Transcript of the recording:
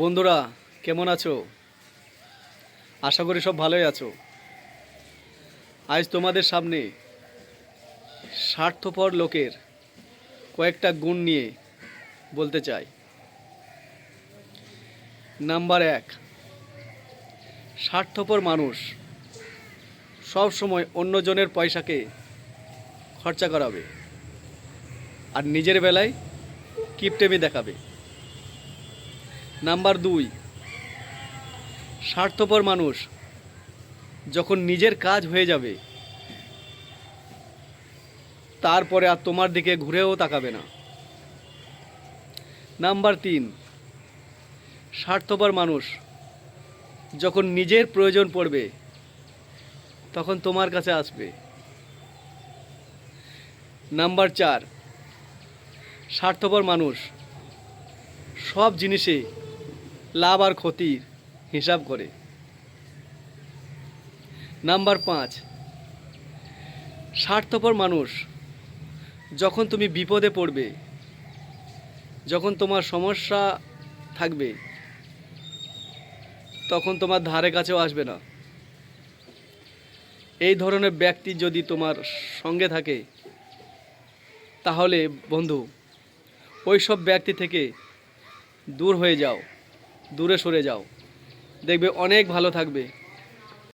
বন্ধুরা, কেমন আছো? আশা করি সব ভালোই আছো। আজ তোমাদের সামনে স্বার্থপর লোকের কয়েকটা গুণ নিয়ে বলতে চাই। নাম্বার এক, স্বার্থপর মানুষ সব সময় অন্যজনের পয়সাকে খরচা করাবে আর নিজের বেলায় কিপটেমি দেখাবে। নাম্বার দুই, স্বার্থপর মানুষ যখন নিজের কাজ হয়ে যাবে, তারপরে আর তোমার দিকে ঘুরেও তাকাবে না। নাম্বার তিন, স্বার্থপর মানুষ যখন নিজের প্রয়োজন পড়বে, তখন তোমার কাছে আসবে। নাম্বার চার, স্বার্থপর মানুষ সব জিনিসে লাভ আর ক্ষতির হিসাব করে। নাম্বার পাঁচ, স্বার্থপর মানুষ যখন তুমি বিপদে পড়বে, যখন তোমার সমস্যা থাকবে, তখন তোমার ধারে কাছেও আসবে না। এই ধরনের ব্যক্তি যদি তোমার সঙ্গে থাকে, তাহলে বন্ধু ওই সব ব্যক্তি থেকে দূর হয়ে যাও। দূরে সরে যাও। দেখবে অনেক ভালো থাকবে।